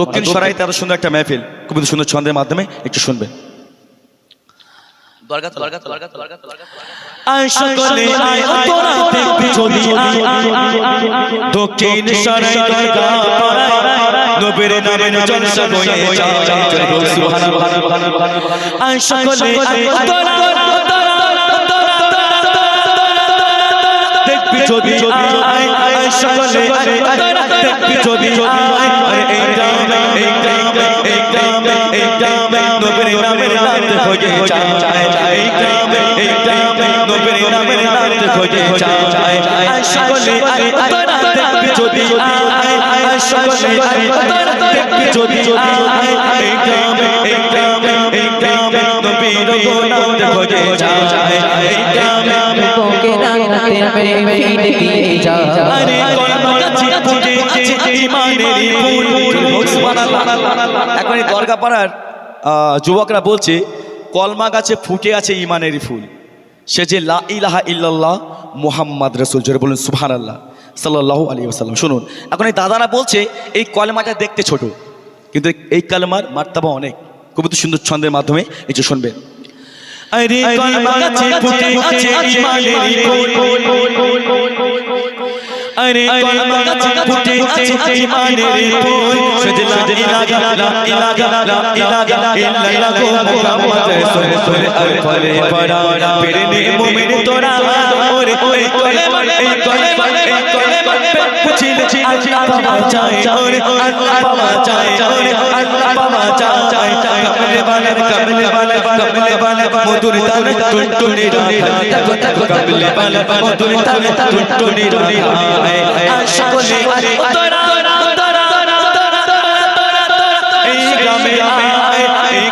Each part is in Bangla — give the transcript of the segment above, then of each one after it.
দক্ষিণ সরাইতে আরও সুন্দর একটা মেহফিল খুব সুন্দর ছন্দের মাধ্যমে একটু শুনবে দরগা দরগা দরগা দরগা দরগা আয় সকলে আয় তোরা দেখবি যদি আয় দক্ষিণ সরাই দরগা নবীর নামে জলসা বয়ে যায় সুবহানাল্লাহ আয় সকলে আয় তোরা গ্রামে এই গ্রামে নবীর নামে রাত হয়ে যায় নবীর নামে রাত হয়ে যায় আয় সকলে আয় সকলে আয় এখন এই দরগাপাড়ার যুবকরা বলছে, কলমা গাছে ফুটে আছে ইমানের ফুল। সে যে লা ইলাহা ইল্লাল্লাহ মুহাম্মদ রসুল, জোরে বলুন সুহান আল্লাহ সাল্লাহ আলী আসাল্লাম শুনুন, এখন এই দাদারা বলছে, এই কলমাটা দেখতে ছোট, কিন্তু এই কলমার মার্তাবা অনেক। কবিতা সুন্দর ছন্দের মাধ্যমে এটা শুনবেন। আরে কলমা গাছে ফুটে আছে ইমানেরই ফুল আরে কলমা গাছে ফুটে আছে ইমানেরই ফুল সজলা লা ইলাহা লা ইলাহা ইল্লাল্লাহ মুহাম্মদ রাসূল আল ফলে পড়া পেরনে মুমিন তোরা ওরে ওরে কলমা এই কলমা এই আল্লাহ পাওয়া যায় ওরে আল্লাহ পাওয়া যায় ওরে আল্লাহ পাওয়া যায় কমলে বালে কমলে বালে কমলে বালে মধুর তান টুনটুনি রাধা কমলে বালে মধুর তান টুনটুনি রাধা সকলে আরে তোরা তোরা এই গ্রামে আয়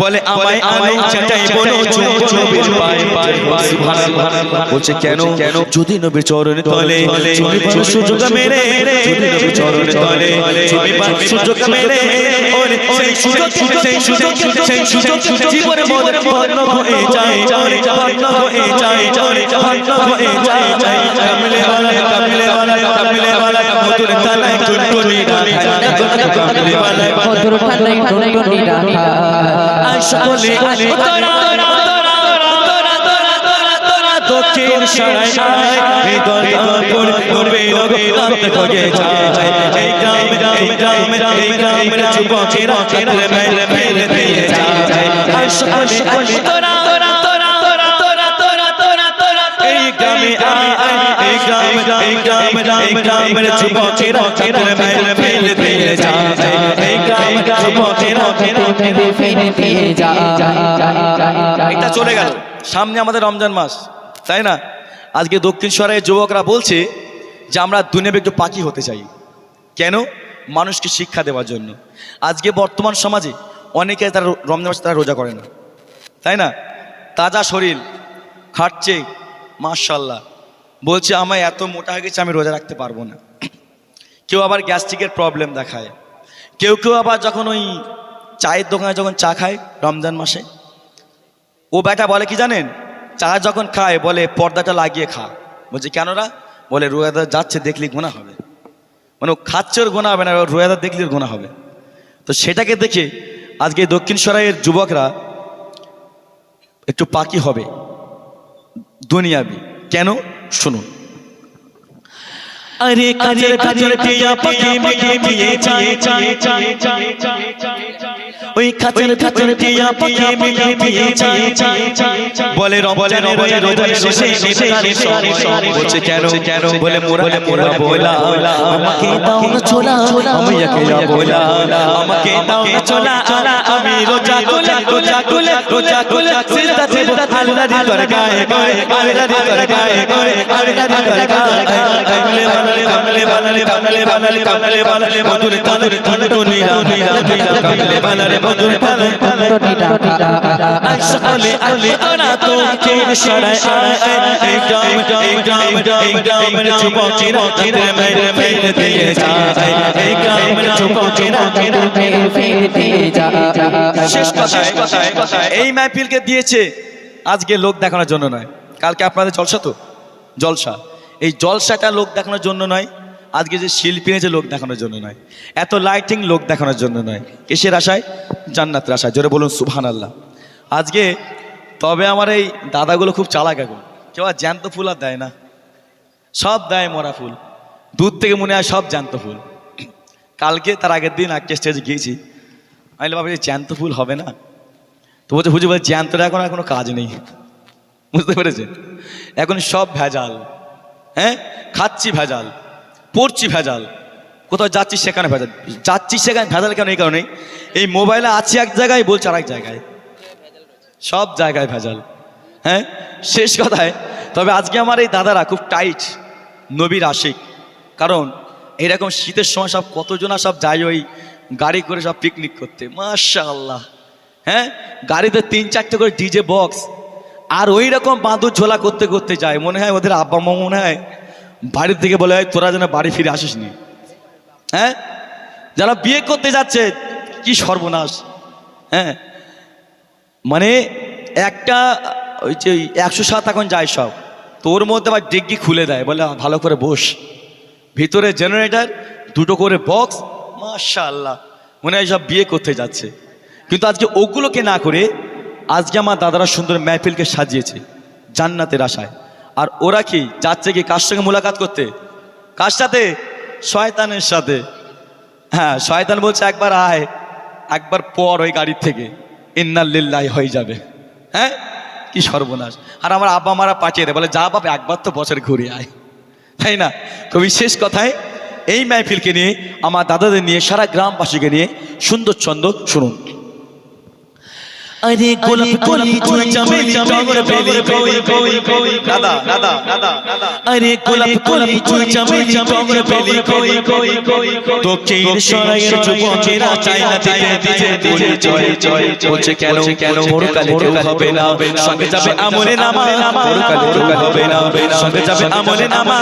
বলে আমায় আমায় চাটাই বলো চুপ চুপের পায়ে পায়ে সুবহানাল্লাহ বলছে কেন কেন যদি নবীর চরণে তলে চুমি পার সুযোগ মেরে যদি নবীর চরণে তলে চুমি পার সুযোগ মেরে ওরে সেই সুযোগ সেই সুযোগ সেই সুযোগ জীবনে মনে ভগ্ন হয়ে যায় ওরে ভগ্ন হয়ে যায় ওরে ভগ্ন হয়ে যায় কামলে वाला কামলে वाला কামলে वाला মধুর তালায় টুনটুনি রাধা মধুর ঠান্ডায় ঠোঁটনি রাখা আসলে আসলে দক্ষিণ সরাই এই দরপুর পূর্বে রবি রক্ত খোঁজে যায় এই গ্রামে এই গ্রামে এই গ্রামের যুবকেরা কাতরে মেলে মেলে দিয়ে যায় আশ এটা চলে গেল সামনে আমাদের রমজান মাস তাই না? আজকে দক্ষিণ সরাইয়ের যুবকরা বলছে যে আমরা দুনিয়াবে একটু পাখি হতে চাই। কেন? মানুষকে শিক্ষা দেওয়ার জন্য। আজকে বর্তমান সমাজে অনেকে তারা রমজান মাসে তারা রোজা করে না। তাই না? তাজা শরীর খাটছে মার্শাল্লাহ বলছে আমায় এত মোটা হয়ে গেছে আমি রোজা রাখতে পারব না। কেউ আবার গ্যাস্ট্রিকের প্রবলেম দেখায়। কেউ কেউ আবার যখন ওই চায়ের দোকানে যখন চা খায় রমজান মাসে, ও বেটা বলে কি জানেন? চা যখন খায় বলে, পর্দাটা লাগিয়ে খা। বলছে, কেনরা? বলে রোয়াদা যাচ্ছে, দেখলি গোনা হবে। মানে ও খাচ্ছে, ওর গোনা হবে না ওর রোয়াদা দেখলি ওর গোনা হবে। তো সেটাকে দেখে আজকে দক্ষিণ সরাইয়ের যুবকরা একটু পাকি হবে। দুনিয়াবি। কেন? শুনুন। আরে কাজের কাজের টিয়া পাখি মিঠি মিয়ে চায় চায় চায় চায় ওই কাজের কাজের টিয়া পাখি মিঠি মিয়ে চায় চায় বলে রমজানের ওই রোজার শেষে ইফতারের সময় বলছে কেন কেন বলে মোরা মোরা বলা আমাকে দাও না ছোলা আমি একে বলা আমাকে দাও না ছোলা আমি রোজা তুলে রোজা তুলে রোজা তুলে সিজদা দেব আল্লাহর দরগাহে গায়ে আল্লাহর দরগাহে গায়ে আল্লাহর দরগাহে কামলে বানালে কামলে বানালে কামলে বানালে কামলে বানালে মধুর তানুর তানুর নীলা নীলা কামলে বানালে তো কেন এই গ্রাম এই এই শেষ এই মাহফিলকে দিয়েছে আজকে লোক দেখানোর জন্য নয়। কালকে আপনাদের জলসা তো? জলসা। এই জলসাটা লোক দেখানোর জন্য নয় আজকে যে শিল্পী নিয়েছে লোক দেখানোর জন্য নয়, এত লাইটিং লোক দেখানোর জন্য নয়, কিসের আশায়? জান্নাতের আশায়। জোরে বলুন সুবহান আল্লাহ আজকে তবে আমার এই দাদাগুলো খুব চালাক এখন। কেউ আর জ্যান্ত ফুল আর দেয় না। সব দেয় মরা ফুল। দূর থেকে মনে হয় সব জ্যান্ত ফুল। কালকে তার আগের দিন একটা স্টেজে গিয়েছি। আমি বাবা, এই জ্যান্ত ফুল হবে না? তো বলছে, হুজুর, বলে জ্যান্তটা এখন আর কোনো কাজ নেই। বুঝতে পেরেছেন? এখন সব ভেজাল। হ্যাঁ? খাচ্ছি ভেজাল। পড়ছি ভেজাল। কোথাও যাচ্ছি সেখানে ভেজাল। যাচ্ছি সেখানে ভেজাল কেন এই কারণে এই মোবাইলে আছি এক জায়গায়, বলছে আর এক জায়গায়। সব জায়গায় ভেজাল। হ্যাঁ? শেষ কথায়, তবে আজকে আমার এই দাদারা খুব টাইট নবীর আশিক কারণ এরকম শীতের সময় সব কতজনা সব যায় ওই গাড়ি করে সব পিকনিক করতে। মাশা আল্লাহ হ্যাঁ? গাড়িতে তিন চারটে করে ডিজে বক্স। আর ওই রকম বাঁদুর ঝোলা করতে করতে যায়। মনে হয় ওদের আব্বা মা মনে হয় বাড়ির থেকে বলে হয় তোরা যেন বাড়ি ফিরে আসিস নি হ্যাঁ? যারা বিয়ে করতে যাচ্ছে, কি সর্বনাশ। হ্যাঁ? মানে একটা, ওই যে একশো সাত এখন যায় সব। তোর মধ্যে আবার ডিগ্গি খুলে দেয়, বলে ভালো করে বস। ভিতরে জেনারেটার দুটো করে বক্স মাশা আল্লাহ মনে হয় সব বিয়ে করতে যাচ্ছে। কিন্তু আজকে ওগুলোকে না করে, আজকে আমার দাদারা সুন্দর মেহফিলকে সাজিয়েছে, জান্নাতের আশায়। আর ওরা কি যাচ্ছে কি কার সঙ্গে মোলাকাত করতে? কার সাথে? শয়তানের সাথে। হ্যাঁ শয়তান বলছে, একবার আয়, একবার পর ওই গাড়ির থেকে। ইন্নাল্লিল্লাহ হয়ে যাবে। হ্যাঁ? কি সর্বনাশ। আর আমার আব্বা মারা পাঠিয়ে দেয়, বলে, যা বাপ একবার তো বছর ঘুরে আয়। তাই না? কবি, শেষ কথায়, এই মাহফিলকে নিয়ে, আমার দাদাদের নিয়ে, সারা গ্রামবাসীকে নিয়ে, সুন্দর ছন্দ শুনুন। আরে গোলাপ গোলাপ ফুল চামেলি টগর বেলি কই কই কই দাদা দাদা দাদা আরে গোলাপ গোলাপ ফুল চামেলি টগর বেলি কই কই কই দক্ষিণ সরাইয়ের যুবকেরা চাই না দিতে দিতে দিতে জয় জয় বলছে কেন কেন পরকালে কেউ হবে না সঙ্গে যাবে আমলে নামা পরকালে কেউ হবে না সঙ্গে যাবে আমলে নামা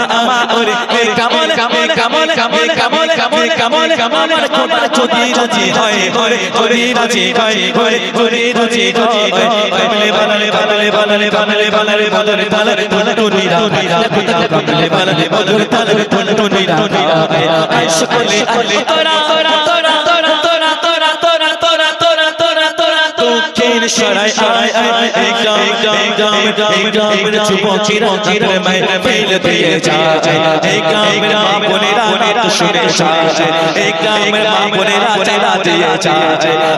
ওরে এ কামল কামল কামল কামল কামল কামল কামল কামল খোদার যদি রাজি হয় ওরে ওরে রাজি হয় ওরে ওরে কামলে বানালে বানালে বানালে বানালে বানালে বানালে বানালে রাধি রাধি কামলে বানালে বানালে বানালে রাধি রাধি আই সকলে আলে তোরা সরাই আয় আয় গ্রাম এই গ্রামের যুবকেরা তাদের মায়ের ফেলে দিয়ে যায় এই গ্রামের মা বোনেরা নাম শুনে যায় এই গ্রামের মা বোনেরা চালা দিয়ে যায়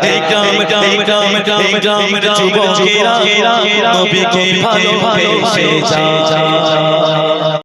এই গ্রাম এই গ্রাম এই গ্রামের যুবকেরা নবীকে ভালোবেসে যায়